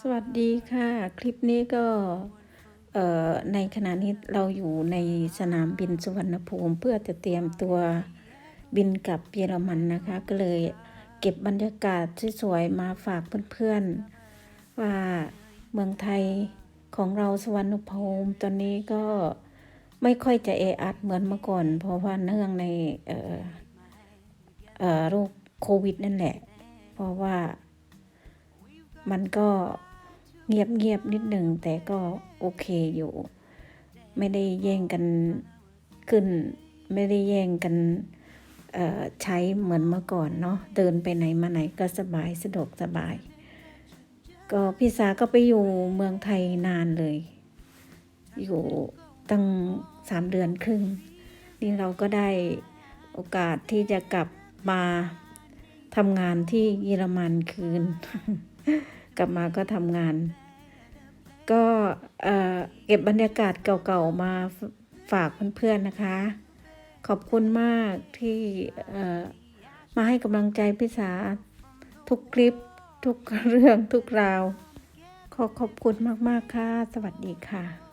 สวัสดีค่ะ คลิปนี้ก็ในขณะนี้เราอยู่ในสนามบินสุวรรณภูมิ เพื่อจะเตรียมตัวบินกลับเยอรมันนะคะ ก็เลยเก็บบรรยากาศสวยๆมาฝากเพื่อนๆ ว่าเมืองไทยของเราสวรรณภูมิตอนนี้ก็ไม่ค่อยจะแออัดเหมือนเมื่อก่อน เพราะว่าเนื่องในโรคโควิดนั่นแหละ เพราะว่ามันก็เงียบเงียบๆนิดหนึ่งแต่ก็โอเคอยู่ ไม่ได้แย่งกันขึ้น ไม่ได้แย่งกันใช้เหมือนเมื่อก่อนเนาะเดินไปไหนมาไหนก็สบายสะดวกสบาย ก็พี่สาก็ไปอยู่เมืองไทยนานเลย อยู่ตั้งสามเดือนครึ่ง นี่เราก็ได้โอกาสที่จะกลับมา ทำงานที่เยอรมันคืน กลับมาก็ทำงาน ก็เออเก็บบรรยากาศเก่าๆมาฝากเพื่อนๆนะคะ ขอบคุณมากที่เออมาให้กำลังใจพี่สาทุกคลิปทุกเรื่องทุกราว ขอขอบคุณมากๆค่ะ สวัสดีค่ะ